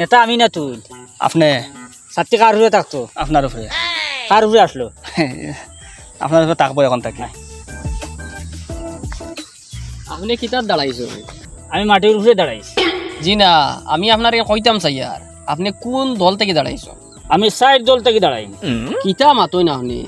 নেতা আমি না তুই। আপনি? সাতটি কার উপরে থাকতো? আপনার উপরে। কার উপরে আসলো? আপনার উপরে থাকব এখন থাকি। আপনি কিতাব দাঁড়াইছো? আমি মাটির উপরে দাঁড়াইছি। জি না আমি আপনার কইতাম চাই আর আপনি কোন দল থেকে দাঁড়াইছো? আমি সাইড দল থেকে দাঁড়াই। কিতা মাতই না আপনি?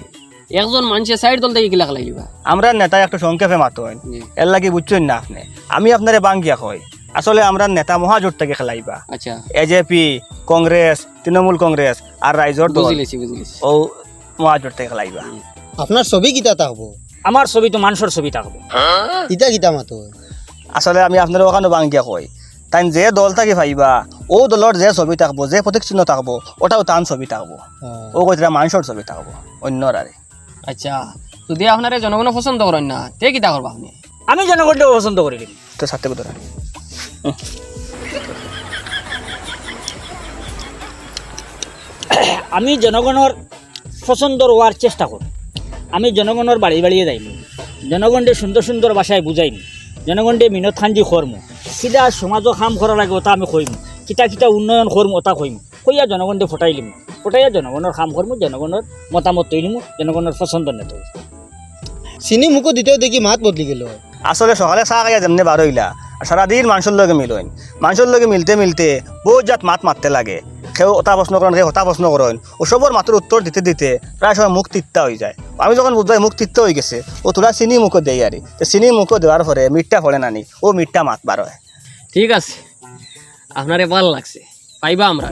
একজন মানুষের সাইড দল থেকে কিলাক লাগিবা আমরা নেতা একটু সংক্ষেপে মাতোন এর লাগি বুঝছেন না আপনি। আমি আপনারে বাঙ্গিয়া কই। আসলে আমরা নেতা মহাজোট থেকে খেলাইবা। আচ্ছা। এজেপি কংগ্রেস তৃণমূল কংগ্রেস আর রাইজর ও মহাজোট থেকে খেলাইবা। আপনার ছবি কিতা থাকব আমার ছবি তো মানুষের ছবি থাকব ইটা কিতা মাতো? আসলে আমি আপনার ওখানে বাঙ্গিয়া কই। তাই যে দল থাকি ভাইবা ও দলের যে ছবি থাকব যে প্রতীক চিহ্ন থাকব ওটাও টান ছবি থাকব ও। কইতরা মানুষের ছবি থাকব অন্যর আরে। আচ্ছা যদি আপনার জনগণ পছন্দ করেন না তে কিতা করবা আপনি? আমি জনগণকে পছন্দ করি। দিম তো সাথে কথা আমি জনগণের পছন্দর হওয়ার চেষ্টা করি আমি জনগণের বাড়ি বাড়িয়ে যাইম। জনগণকে সুন্দর সুন্দর ভাষায় বুঝাইম জনগণকে মিনত খাঞ্জি করমু কিতা সমাজও কাম করা লাগে ওটা আমি কইম কিতা কিতা উন্নয়ন করমু ওটা কইম কইয়া জনগণকে ফটাই লিম ফটাইয়া জনগণের কাম করমু জনগণের মতামত তৈরিমু জনগণের পছন্দ নেত চিনি মুখো দিতেও দেখি মাত বদলি গেল আসলে সকালে চাহ খাইয়া যেমনি বার হইলা আর সারাদিন মানুষের লগে মিলইন। মানুষের লগে মিলতে মিলতে বহুত জাত মাত মারতে লাগে। কেউ ওটা প্রশ্ন করেন কেউ হতা প্রশ্ন করেন ও সবর মাত্র উত্তর দিতে দিতে প্রায় সময় মুখ তিত্তা হয়ে যায়। আমি যখন বুঝবাই মুখ তিত্তা হয়ে গেছে ও তোরা চিনি মুখো দেই আরে। তো চিনি মুখো দেওয়ার পরে মিঠটা পড়ে নানি ও মিঠটা মাত বার হয়। ঠিক আছে। আপনারে ভালো লাগছে। পাইবা আমরা।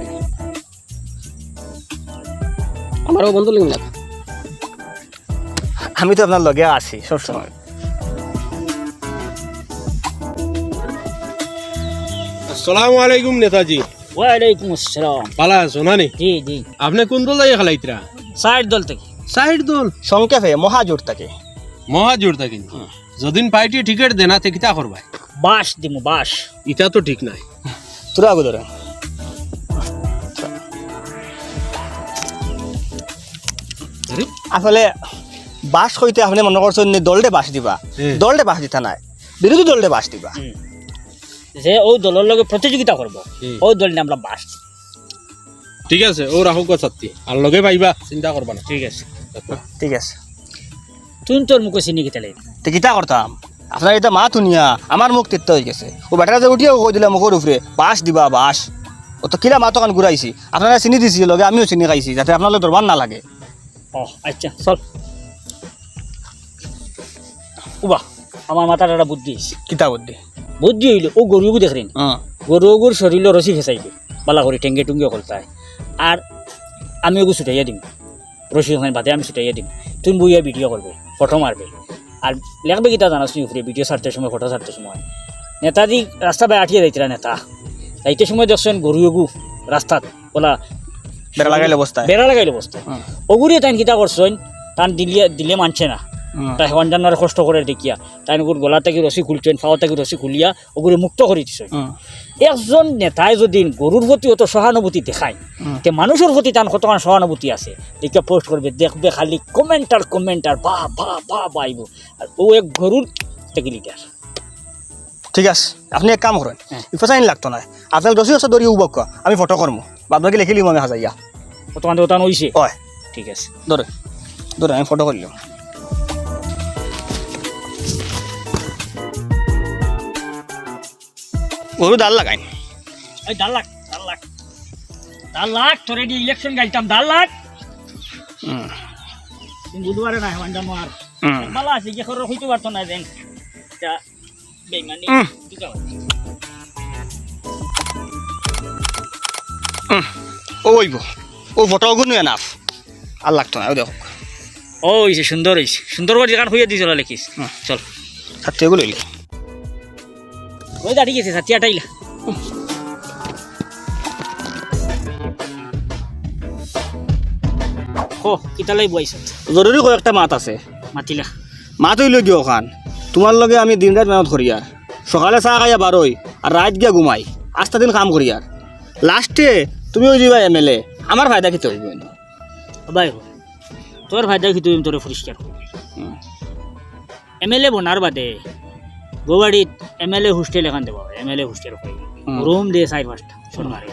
আমারও বন্ধু লিখুন লেখা আমি তো আপনার লগে আছি সবসময়। আসসালামু আলাইকুম নেতাজি। ওয়ালাইকুম আসসালাম। ভালো আছো জি জি। আপনি কোন দল যাই খেলাইতরা সাইড দল থেকে। সাইড দল? সংক্ষেপে মহাজোট থাকে। মহাজোর তা কিন্তু যদিন পার্টি টিকিট দেনা তে কিতা করবা? বাস দিমু বাস। ইটা তো ঠিক নাই। তোরা আগে ধরে। আসলে বাস কইতে আপনি মনে করছেন দলটে বাস দিবা। হুম। দলটে বাস দিতা নাই। বিরোধী দলটে বাস দিবা। যে ওই দলের লগে প্রতিযোগিতা করব। ওই দল নিয়ে আমরা বাস ঠিক আছে ও রাখো ছাত্রী আর লগে পাইবা চিন্তা করবা না। ঠিক আছে। ঠিক আছে। তুই তোর মুখে চিনি গেতে তো কিতা করতাম আপনার এটা মা ধুনিয়া আমার মুখ তিত্ত হয়ে গেছে। ও বেটারা যে উঠিয়ে কৈ দিলে মুখের উপরে বাস দিবা বাস ও তো কিলা মাতো কান ঘুরাইছি আপনারা চিনি দিছি লগে আমিও চিনি খাইছি যাতে আপনার দরবার না লাগে ও আচ্ছা চল। উবা আমার মাথার একটা বুদ্ধি কিতা বুদ্ধি? বুদ্ধি হইল ও গরুগু দেখলেন হুম গরুগুর শরীর রসি ফেসাইবে বালা করে টেঙ্গে টুঙ্গে কলতায় আর আমি ওগু ছুটাইয়া দিম রসি ওখানে বাদে আমি ছুটাইয়া দিম। তুমি বইয়া ভিডিও করবে ফটো মারবে। আর লেখবে কিতা জানাস তুই উপরে ভিডিও ছাড়তে সময় ফটো ছাড়তে সময়। নেতাজি রাস্তা বাই আঠিয়ে যাইতরা নেতা। যাইতে সময় দেখছেন গরু এগু রাস্তাত বলা বেড়া লাগাইলে অবস্থায় বেড়া লাগাইলে বস্তা হুম। ওগুরি তাই কিতা করছেন? তান দিলে দিলে মানছে না। তাই হেওয়ান কষ্ট করে দেখিয়া। তাই গলা থেকে রসি খুলছেন ফাওয়া থেকে রসি খুলিয়া ওগুলো মুক্ত করে দিছেন হুম। একজন নেতাই যদি গরুর প্রতি অত সহানুভূতি দেখায় তে মানুষের প্রতি তার কতক্ষণ সহানুভূতি আছে? দেখে পোস্ট করবে দেখবে খালি কমেন্ট আর কমেন্ট আর বা বা বা বাইব আর ও এক গরুর থেকে লিটার ঠিক আছে আপনি এক কাম করেন হ্যাঁ। ইফাসাইন লাগতো না আপনার রসি আছে দড়ি উবক আমি ফটো করব বাদ বাকি লিখিলি আমি হাজাইয়া কতক্ষণ ওতান হইছে হয়। ঠিক আছে। ধরে ধরে আমি ফটো করলাম গরু ডাল লাগাই। এই ডাল লাখ ডাল লাখ ডাল লাখ তোরে দিয়ে ইলেকশন গাইতাম হুম। তুমি বুধবারে না হেওয়ান জানো আর হুম। ভালো আছে কি খরচ হইতে পারতো না দেন আছে ও ওইব ও ফটো গুনো এনাফ। আর লাগতো না দেখো। ও সুন্দর হইছে। সুন্দর করে যেখান হইয়া দিছিল লেখিস। চল। ছাত্রী এগুলো লইলি। ওই দাঁড়িয়ে গেছে ও কিতালাই বইছ জরুরি কয়েকটা মাত আছে। মাতিলা। মাত হইল দিও ওখান। তোমার লগে আমি দিন রাত মেহনত করি আর। সকালে চা খাইয়া বারোই আর রাত গিয়া ঘুমাই। আস্তা দিন কাম করি আর। লাস্টে তুমি ওই দিবা এম এল এ। আমার ফায়দা খেতে হইব বাই তোর ভাইদা কি তুই তোরে পরিষ্কার এম এল এ বনার বাদে গোবাড়িত এম এল এ হোস্টেল এখান দেবো M L A hostel. Room দিয়ে চার পাঁচটা সরকারে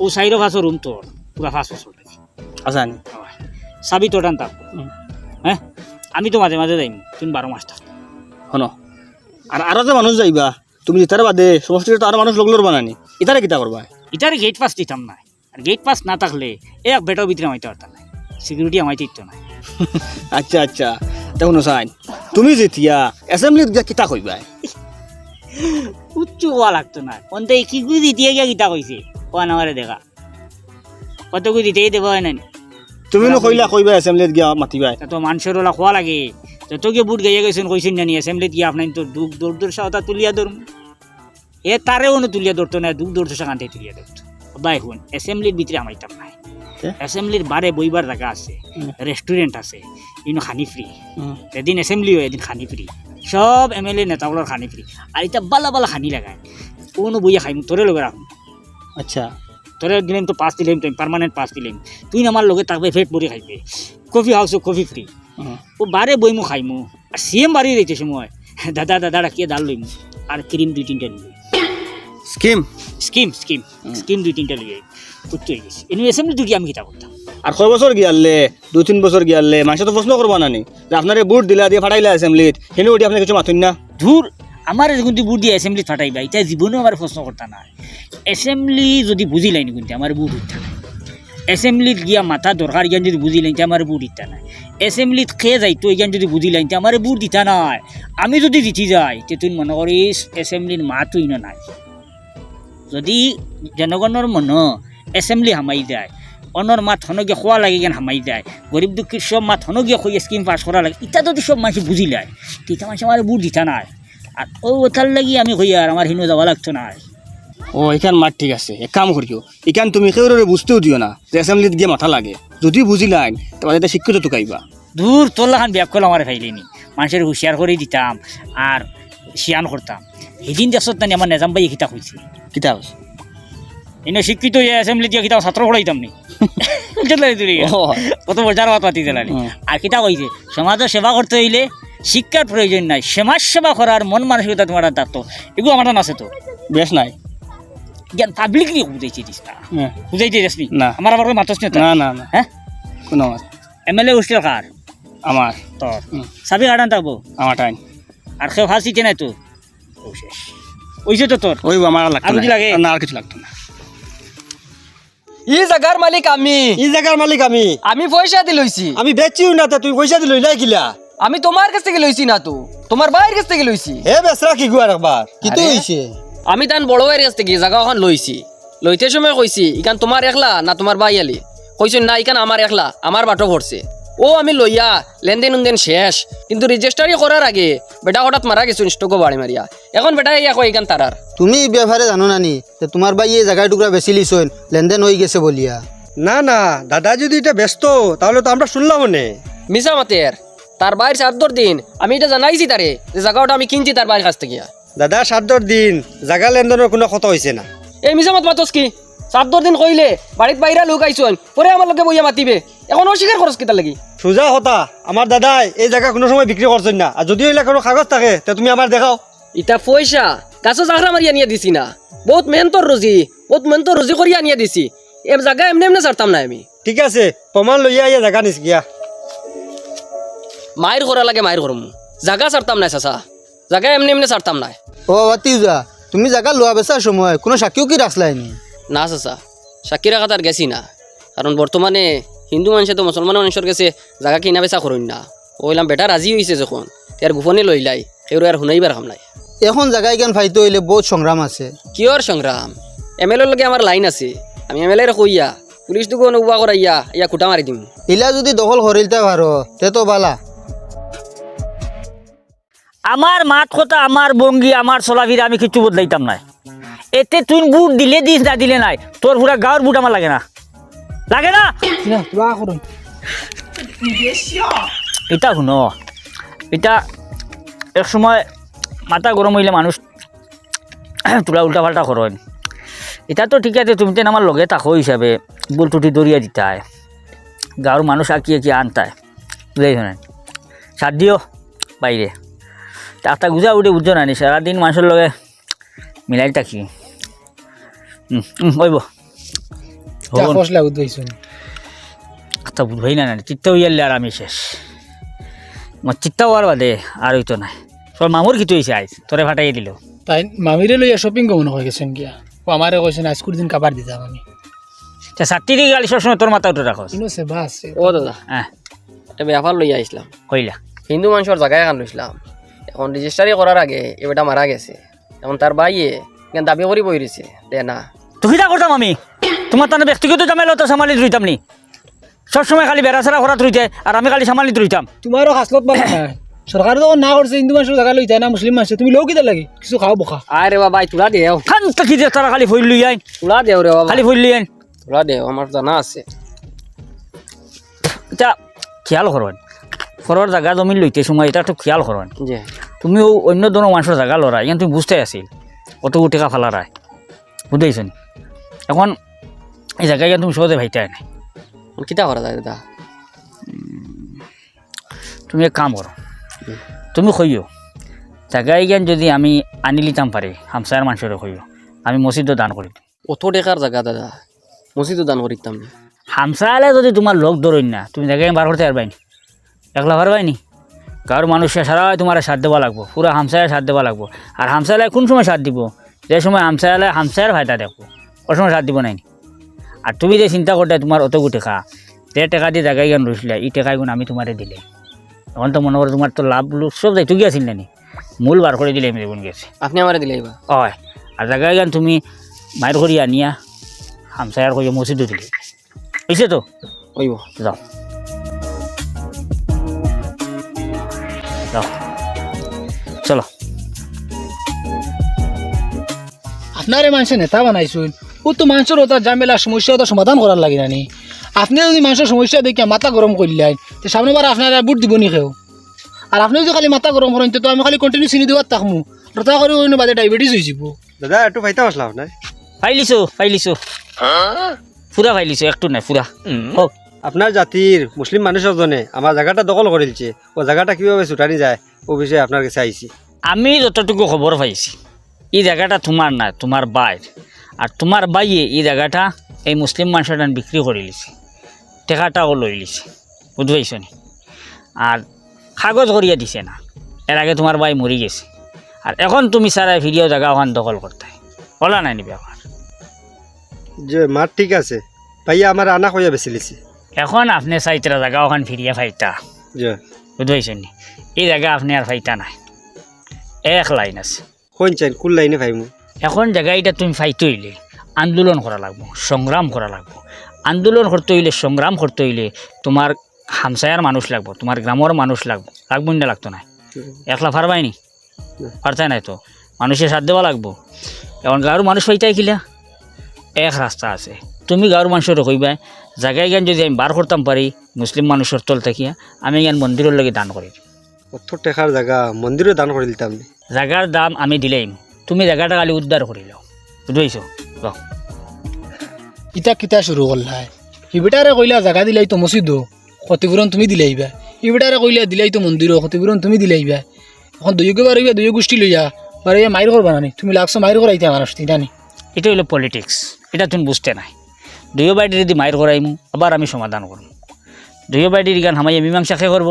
ও সাইরো ফাঁসো রুম তোর পুরা ফাঁস বছর আসান? চাবি তোর টান থাকব হ্যাঁ? আমি তো মাঝে মাঝে যাইম তুমি বারো মাস থাক শোনো আর আরও যে মানুষ যাইবা তুমি ইতার বাদে সমষ্টিতে তো আরও মানুষ লোক লোর বানানি ইতারে কিতা করবা? এটারে গেট পাস দিতাম না। আর গেট পাস না থাকলে এক বেটার ভিতরে আমাইতে পারতাম না। সিকিউরিটি আমাইতে দিত না। আচ্ছা আচ্ছা। তুমি যেতিয়া এসেম্বলিত গিয়া কিতা কইবা উচ্চ হওয়া লাগতো না অন্তে কি করে দিতে গিয়া গীতা কইছে ও আমারে দেখা। কত করে দিতেই দেবো হয় না তুমি নো কইলা কইবা এসেম্বলিত গিয়া মাতিবা তা তো মানুষের ওলা খোয়া লাগে। যত গিয়ে বুট গাইয়া গেছেন কইছেন জানি অ্যাসেম্বলিত গিয়ে আপনার তো দুঃখ দৌড় দৌড় সাওতা তুলিয়া ধরুন এ তারেও না তুলিয়া ধরতো না দুঃখ দৌড় সেখানটাই তুলিয়া ধরতো বাই হুন অ্যাসেম্বলির ভিতরে আমাইতাম নাই। এ? অ্যাসেম্বলির বারে বইবার জায়গা আছে রেস্টুরেন্ট আছে। ইনো খানি ফ্রি এদিন অ্যাসেম্বলি হয় এদিন খানি ফ্রি সব এম এল এ নেতাগুলোর খানি ফ্রি আর এটা বালা বালা খানি লাগায়। কোনো বইয়া খাইম তোরে লগে রাখুন আচ্ছা। তোরে দিলাম তো পাঁচ দিলাম তুই পার্মানেন্ট পাঁচ দিলাম। তুই আমার লগে থাকবে ফেট ভরি খাইবে কফি হাউসও কফি ফ্রি ও বারে বইমু খাইমু আর সিএম বাড়ি রয়েছে সময় দাদা দাদা ডাকিয়ে ডাল লইমু আর ক্রিম দুই তিনটা নিয়ে স্কিম স্কিম স্কিম স্কিম দুই তিনটা লিয়ে করতে হয়ে গেছে এনে অ্যাসেম্বলি দুটি আমি কিতা করতাম আর কয় বছর গিয়ালে দুই, তিন বছর গিয়ালে মানুষ তো প্রশ্ন করবা নানি। যে আপনারে বুট দিলা দিয়ে ফাটাইলা এসেম্বলিত হেনে ওটি আপনি কিছু মাথুন না? ধুর আমার কিন্তু বুট দিয়ে অ্যাসেম্বলি ফাটাইবা এটা জীবনেও আমার প্রশ্ন করতা না অ্যাসেম্বলি যদি বুঝিলাই নি কিন্তু আমার বুট উঠতা না অ্যাসেম্বলিত গিয়া মাথা দরকার জ্ঞান যদি বুঝিলেন আমার বুট দিতা নাই। অ্যাসেম্বলিত খেয়ে যাইতো জ্ঞান যদি বুঝিলেন আমার বুট দিতা নাই। আমি যদি দিতে যাই তে তুই মনে করিস অ্যাসেম্বলির মা তুই নাই। যদি জনগণের মন এসেম্বলি হামাই যায় অনর মাত হনগিয়ে খোয়া লাগে কেন হামাই যায়। গরিব দুঃখীর সব মাত হনগিয়ে খুঁজে স্কিম পাস করা লাগে। ইটা যদি সব মানুষ বুঝি যায় তিতা মানুষ আমার বুট দিতা নাই। আর ও ওথার লাগি আমি হই আর আমার হিনো যাওয়া লাগতো না ও এখান মাঠ ঠিক আছে। এক কাম করিও এখান তুমি কেউ বুঝতেও দিও না যে এসেম্বলিত গিয়ে মাথা লাগে। যদি বুঝি বুঝিলাইন তোমার এটা শিক্ষিত টুকাইবা দূর তোল্লাখান ব্যাগ করলে আমার ফাইলেনি। মানুষের হুঁশিয়ার করে দিতাম আর শিয়ান করতাম সেদিন দেশত আমার নেজাম পাই কিতা হয়েছে কিতা হইছে? এনে শিক্ষিত হয়ে অ্যাসেম্বলি দিয়ে কিতা ছাত্র পড়াইতাম নি কত পাতি দিলানি আর কিতা কইছে সমাজের সেবা করতে হইলে শিক্ষার প্রয়োজন নাই সমাজ সেবা করার মন মানসিকতা তোমার থাকতো এগুলো আমার আছে তো বেশ নাই। জ্ঞান পাবলিকলি বুঝাইছে দিস না। বুঝাইতে দিস নি। না। আমার আবার মাতস না না না। হ্যাঁ কোনো মাত। এম এল এ উঠছিল কার আমার তোর। সাবি কাটান থাকব আমার টাইম আর কেউ ফাঁস দিতে নাই তো তো তোর ওই আমার লাগতো। লাগে? না আর কিছু লাগতো না ই জাগার মালিক আমি। ই জাগার মালিক আমি। আমি পয়সা দি লইছি আমি বেচিও না তা তুই পয়সা দি লইলাই কিলা? আমি তোমার কাছ থেকে লইছি না তো। তোমার ভাইয়ের কাছ থেকে লইছি হে বেসরা কি গুয়ার একবার কি তো হইছে আমি তান বড় ভাইয়ের কাছ থেকে জায়গা এখন লইছি লইতে সময় কইছি ইখান তোমার একলা না তোমার ভাই আলি? কইছেন না ইখান আমার একলা আমার বাটো ভরছে ও আমি লইয়া লেনদেন উনদেন শেষ। কিন্তু রেজিস্টারি করার আগে বেটা হঠাৎ মারা গেছো স্টকও বাড়ি মারিয়া এখন বেটা ইয়া কই ইকান তারার তুমি এই ব্যাপারে জানো নানি যে তোমার ভাই এই জায়গা টুকরা বেশি লিছন লেনদেন হয়ে গেছে বলিয়া না না দাদা যদি এটা ব্যস্ত তাহলে তো আমরা শুনলাম মনে মিসা মাতের তার বাইর চার দিন আমি এটা জানাইছি তারে যে জায়গাটা আমি কিনছি তার বাইরের কাছ থেকে দাদা সাতর দিন জাগা লেনদেনের কোনো কথা হয়েছে না। এই মিসা মাত মাতস কি? চার দিন কইলে বাড়িত বাইরা লোক আইসন পরে আমার লোকে বইয়া মাতিবে। এখন অস্বীকার খরচ কিতা লাগি? সোজা কথা আমার দাদাই এই জায়গা কোনো সময় বিক্রি করছেন না। আর যদি এগুলা কোনো কাগজ থাকে তা তুমি আমার দেখাও। ইটা পয়সা গাছও জাগরা মারি আনিয়া দিছি না। বহুত মেহনতর রুজি বহুত মেহনতর রুজি করি আনিয়া দিছি। এ জায়গা এমনি এমনি ছাড়তাম না আমি। ঠিক আছে প্রমাণ লইয়া ইয়া জায়গা নিস গিয়া। মায়ের করা লাগে মায়ের করম জায়গা ছাড়তাম না চাচা। জায়গা এমনি এমনি ছাড়তাম না ও বাতিউজা তুমি জায়গা লোয়া বেচার সময় কোনো সাক্ষীও কি রাখলাইনি না চাচা। সাক্ষীরা কাতার গেছি না। কারণ বর্তমানে হিন্দু মানুষে তো মুসলমান মানুষের কাছে জায়গা কিনা বেচা করুন না। ওইলাম বেটা রাজি হয়েছে যখন তার গোপনে লইলাই সেগুলো আর শুনাইবার কাম নাই। এখন জায়গায় কেন ফাইতে হইলে বহুত সংগ্রাম আছে। কিয়র সংগ্রাম এম এল লগে আমার লাইন আছে। আমি এম এল এর কইয়া পুলিশ দুগো অনুবা করাইয়া ইয়া খুঁটা মারি দিম। ইলা যদি দখল করিলতে পারো তে তো বালা। আমার মাত কথা আমার বঙ্গি আমার চলাফিরা আমি কিছু বদলাইতাম নাই। এতে তুই বুট দিলে দিস না দিলে নাই তোর পুরা গাঁর বুট আমার লাগে না। লাগে না? এটা শুনো এটা এক সময় মাথা গরম হইলে মানুষ তোরা উল্টা পাল্টা করেন এটা তো ঠিক আছে তুমি তো আমার লগে থাকো হিসাবে বুল টুটি দরিয়া দিতায় গাঁর মানুষ আঁকিয়ে কি আনতায় বুঝাইছ না সার দিও বাইরে একটা গুজা উঠে বুঝছ না নি। সারাদিন মানুষের লগে মিলাই থাকি। হুম হুম হইব কথা বুঝবাই না না চিত্তা হইয়ালে আর আমি শেষ। আমার চিত্তা হওয়ার বাদে আর হইতো না। তোর মামুর কিছু হয়েছে আইস তোরে ফাটাই দিল। তাই মামিরে লইয়া শপিং কমন হয়ে গেছেন গিয়া। ও আমারে কইছেন আজকুর দিন কাবার দিতাম আমি। তা সাতটি দিকে গালি সবসময় তোর মাথা উঠে রাখস। ইনো সে বাস ও দাদা হ্যাঁ। একটা ব্যাপার লইয়া আসলাম কইলা। হিন্দু মানুষের জায়গায় এখান লইছিলাম। এখন রেজিস্টারি করার আগে এ বেটা মারা গেছে। এখন তার বাইয়ে দাবি করি বই রয়েছে দে না। তো কিটা করতাম আমি তোমার তানে ব্যক্তিগত জামেলা তো সামালিত রইতাম নি। সবসময় খালি বেড়া সেরা করাত রইতে আর আমি খালি সামালিত রইতাম তোমারও খাসলত সরকার যখন না করছে হিন্দু মানুষের জায়গা লইতে না মুসলিম মানুষ তুমি লোক কিতা লাগে? কিছু খাও বখা। আরে বাবা তুলা দেও। খান তো কি তারা খালি ফইল লই আইন। তুলা দেও রে বাবা। খালি ফইল লই আইন। তুলা দেও আমার জানা আছে। এটা খেয়াল করবেন ফরর জায়গা জমিন লইতে সময় এটা একটু খেয়াল করবেন যে। তুমিও অন্য ধরনের মানুষের জায়গা লড়া ইয়ান তুমি বুঝতে আসিল অত টেকা ফালারায় বুঝতেছেন এখন এই জায়গায় তুমি সহজে ভাইতে নাই কিতা করা যায় দাদা? তুমি এক কাম করো। তুমি কইও জায়গায় জ্ঞান যদি আমি আনি লিতাম পারি হামসার মানুষের কইও আমি মসজিদও দান করি অত টেকার জায়গা দাদা? মসজিদও দান করিতাম না হামসালে যদি তোমার লোক ধরইন না তুমি জায়গায় বার করতে পারবাইনি একলা পারবাইনি কারোর মানুষে সারা তোমার সাথ দেওয়া লাগবো। পুরো হামসায় সাথ দেওয়া লাগবো। আর হামসালে কোন সময় সাথ দিব? যে সময় হামসালে হামসায়ের ফায়দা দেখব। ওই সময় সাথ দিব নাইনি আর তুমি যে চিন্তা করতে তোমার অতগু টেকা যে টেকা দিয়ে জায়গায় জ্ঞান রইছিলে এই টেকা গুণ আমি তোমারে দিলে। এখন তো মনে করো তোমার তো লাভ লুক সব যাইতো গিয়েছিল নানি মূল বার করে দিলে আমি দেখুন গেছে। আপনি আমারে দিলে হয়। আর জায়গায় গান তুমি মায়ের করি আনিয়া হামসায়ার করিয়া মসজিদও দিলে। বুঝছে তো? ওইব যাও। যাও। চলো। আপনারে মানুষের নেতা বানাইছুন। ও তো মানুষের ওটা জামেলা সমস্যা ওটা সমাধান করার লাগে নানি। আপনি যদি মানুষের সমস্যা দেখিয়া মাথা গরম করলেন তো সামনেবার আপনারা বুট দিব নি খেও আর আপনি যদি খালি মাথা গরম করেন তো আমি খালি কন্টিনিউ চিনি দেওয়ার থাকমু রতা করে অন্য বাদে ডায়াবেটিস হয়ে যাব। দাদা একটু ফাইতা আসলাম আপনার ফাইলিছো ফাইলিছো। পুরা ফাইলিছো একটু নাই পুরা হোক আপনার জাতির মুসলিম মানুষ একজনে আমার জায়গাটা দখল করেছে ও জায়গাটা কীভাবে ছুটানি যায় ও বিষয়ে আপনার কাছে আইছি আমি যতটুকু খবর পাইছি এই জায়গাটা তোমার না তোমার বাইর আর তোমার বাইয়ে এই জায়গাটা এই মুসলিম মানুষটা বিক্রি করে লিছে টেকাটাও লই লিছে বুঝবাইছ নি? আর কাগজ করিয়া দিছে না এর আগে তোমার বাই মরি গেছে। আর এখন তুমি সারা ভিডিও জায়গা ওখান দখল করতে। বলা নাই নি ব্যাপার যে মার ঠিক আছে ভাইয়া আমার আনা কইয়া বেশি লিছি। এখন আপনি চাইতরা জায়গা ওখান ফিরিয়া ফাইতা যে। বুঝবাইছেন নি? এই জায়গা আপনি আর ফাইতা নাই। এক লাইন আছে। কোন চাইন কোন লাইনে ভাইমু এখন জায়গা এটা তুমি ফাইতে হইলে আন্দোলন করা লাগবো সংগ্রাম করা লাগবো। আন্দোলন করতে হইলে সংগ্রাম করতে হইলে তোমার হামসায়ার মানুষ লাগবো তোমার গ্রামের মানুষ লাগবো। লাগবো না লাগতো না। একলা পারবাইনি পারতাই নাই তো? মানুষের সাথ দেওয়া লাগবো? এখন গাঁর মানুষ পাইতাই কিলা? এক রাস্তা আছে। তুমি গাঁর মানুষের কইবা জায়গায় জ্ঞান যদি আমি বার করতাম পারি মুসলিম মানুষের তল থাকিয়া আমি জ্ঞান মন্দিরের লগে দান করি। কত টেকার জায়গা? মন্দিরে দান করে দিতাম। জায়গার দাম আমি দিলেই। তুমি জায়গাটা খালি উদ্ধার করি লও বুঝবাইছো লও ইটা কিতা শুরু করলাই ইবেটারে কইলা জাগা দিলাই তো মসজিদ ক্ষতিপূরণ তুমি দিলাইবা ইবেটারে কইলা দিলাই তো মন্দির ক্ষতিপূরণ তুমি দিলাইবা এখন দুইকে বারইবা দুই গোষ্ঠী লইয়া বারইয়া মাইর করবা নানি। তুমি লাগছো মাইর করাইতে মানুষ তিনটানি এটা হলো পলিটিক্স এটা তুমি বুঝতে নাই। দুয়ো বাইটি যদি মায়ের করাইমু আবার আমি সমাধান করব দুয়ো বাইটির গান হামাইয়া মীমাংসা খে করব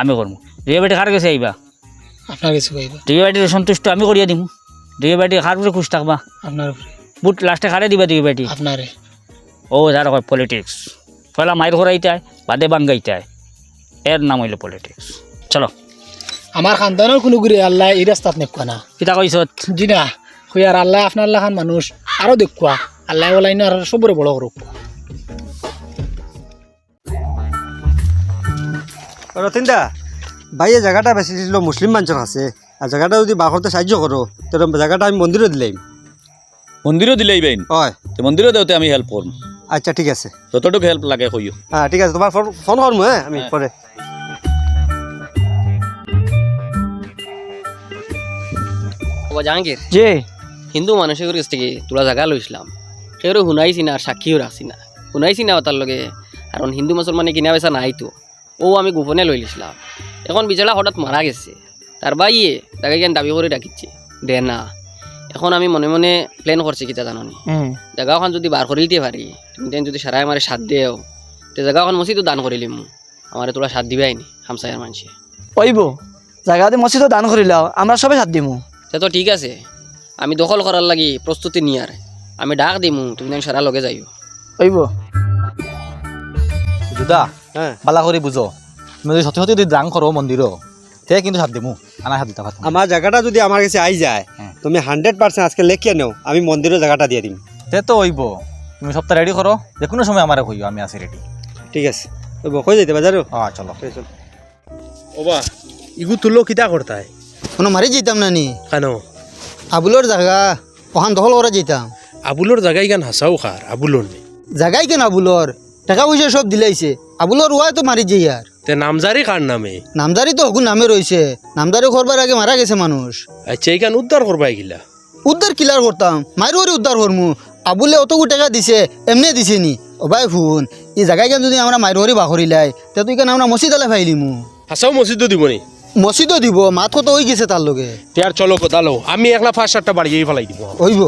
আমি করব দুয়ো বাইটি কার কাছে আইবা? আপনার কাছে দুয়ো বাইটির সন্তুষ্ট আমি করিয়া দিমু। দুয়ো বাইটি কার উপরে খুশ থাকবা। আপনার উপরে বুট লাস্টে খারে দিবা দুয়ো বাইটি আপনারে ও যারা কয় পলিটিক্স পয়লা মায়ের করাইতায় বাদে বাঙ্গাইতায় এর নাম হইল পলিটিক্স চলো। আমার খানদানের কোনো গুড়ে আল্লাহ এই রাস্তাত নেপকা না। কিতা কইছত জি না হই আর আল্লাহ আপনার আল্লাহ খান মানুষ আরও দেখুয়া আল্লাহ বলাই না আর সবরে বড় করুক রতিন দা ভাইয়ে জায়গাটা বেশি ছিল মুসলিম মানুষের আছে। আর জায়গাটা যদি বার করতে সাহায্য করো তাহলে জায়গাটা আমি মন্দিরে দিলাম মন্দিরও দিলেই বাইন? হয়। তো মন্দিরও দেওতে আমি হেল্প করম আচ্ছা ঠিক আছে। যতটুকু হেল্প লাগে কইও হ্যাঁ ঠিক আছে। তোমার ফোন করব হ্যাঁ আমি পরে জাহাঙ্গীর যে হিন্দু মানুষের কাছ থেকে তোরা জায়গা লইছিলাম সেগুলো শুনাইছি না আর সাক্ষীও রাখছি না শুনাইছি না তার লগে কারণ হিন্দু মুসলমানে কিনা বেচা নাই তো ও আমি গোপনে লই লিছিলাম। এখন বিচারা হঠাৎ মারা গেছে। তার বাইয়ে তাকে কেন দাবি করে ডাকিচ্ছে দে না এখন আমি মনে মনে প্ল্যান করছি কিতা জানি জায়গাখন যদি বার করে দিতে পারি তুমি যদি সারাই আমার সাথ দেও তে জায়গাখন মসজিদও দান করিলিম আমার তোরা সাথ দিবাই নি হামসায়ার মানুষে ওইব জায়গাতে মসজিদও দান করিলাও আমরা সবে সাথ দিমু। সে তো ঠিক আছে আমি দখল করার লাগি প্রস্তুতি নিয়ার আমি ডাক দিমু তুমি তেন সারা লগে যাইও। ওইব জুদা হ্যাঁ বালা করে বুঝো তুমি যদি সত্যি সত্যি যদি দান করো মন্দিরও তে কিন্তু হাত দিমু আনা হাত দিতে পারতাম আমার জায়গাটা যদি আমার কাছে আই যায় হ্যাঁ। তুমি হান্ড্রেড পার্সেন্ট আজকে লেখিয়ে নেও আমি মন্দিরের জায়গাটা দিয়ে দিম। তে তো হইব। তুমি সপ্তাহ রেডি করো যে কোনো সময় আমার কইও আমি আছি রেডি ঠিক আছে। ওই কই যাইতে বাজারও হ্যাঁ চলো। ওবা ইগু তুলো কিতা করতাই কোনো মারি যেতাম না নি কেন? আবুলোর জায়গা ওখান দখল করা যেতাম আবুলোর জায়গায় গান হাসাও খার আবুলোর জায়গায় কেন আবুলোর টাকা পয়সা সব দিলাইছে আবুলোর ওয়াই তো মারি যাই আর তে নামজারি কার নামে? নামদারি তো হকু নামে রয়েছে নামদারি করবার আগে মারা গেছে মানুষ। আচ্ছা এই গান উদ্ধার করবাই গিলা? উদ্ধার কিলার করতাম মায়ের ওরে উদ্ধার করমু আবুলে অতকু টাকা দিছে এমনি দিছে নি? ও ভাই ফুন এই জায়গায় কেন যদি আমরা মায়ের ওরে বাহরি লাই তে তুই কেন আমরা মসজিদ আলে ফাইলিমু হাসাও মসজিদও দিব নি? মসজিদও দিব মাত কত হয়ে গেছে তার লগে। তে আর চলো কথা লো আমি একলা ফার্স্ট চারটা বাড়ি ফেলাই দিব হইব